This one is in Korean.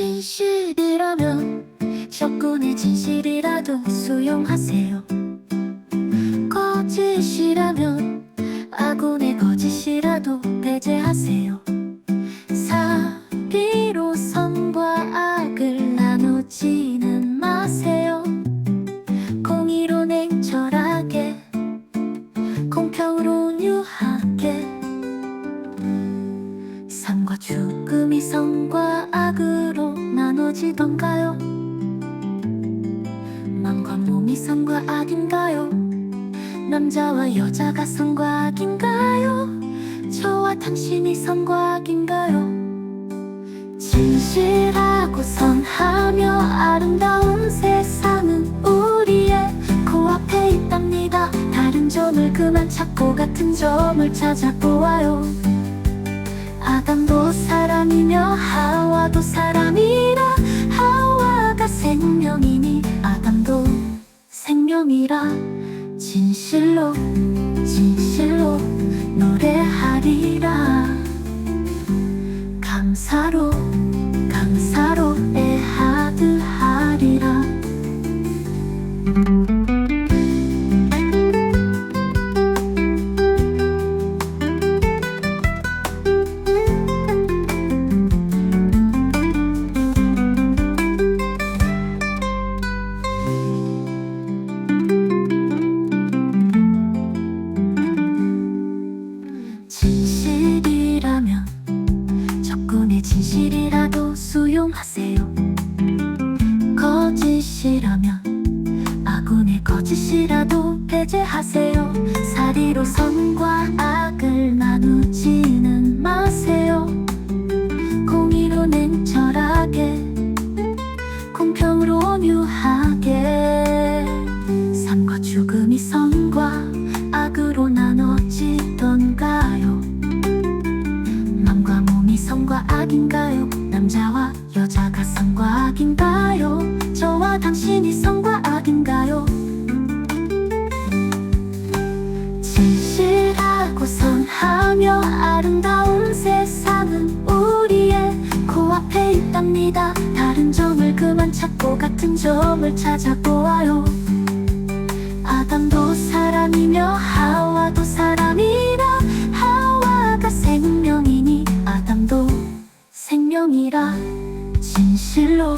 진실이라면 적군의 진실이라도 수용하세요. 거짓이라면 아군의 거짓이라도 배제하세요. 사비로 선과 악을 나누지는 마세요. 공의로 냉철하게 공평으로 유하게. 삶과 죽음이 성과 나눠지던가요? 마음과 몸이 선과 악인가요? 남자와 여자가 선과 악인가요? 저와 당신이 선과 악인가요? 진실하고 선하며 아름다운 세상은 우리의 코앞에 있답니다. 다른 점을 그만 찾고 같은 점을 찾아 보아요. 아담도 사람이며 하와도 사람이라 생명이니 아담도 생명이라 진실로 진실로 노래하리라. 감사로 거짓이라면 아군의 거짓이라도 배제하세요. 사리로 선과 악을 나누지는 마세요. 공의로 냉철하게 공평으로 온유하게 삶과 죽음 선과 악인가요? 남자와 여자가 선과 악인가요? 저와 당신이 선과 악인가요? 진실하고 선하며 아름다운 세상은 우리의 코앞에 있답니다. 다른 점을 그만 찾고 같은 점을 찾아보아요. 아담도 사람이며 진실로 진실로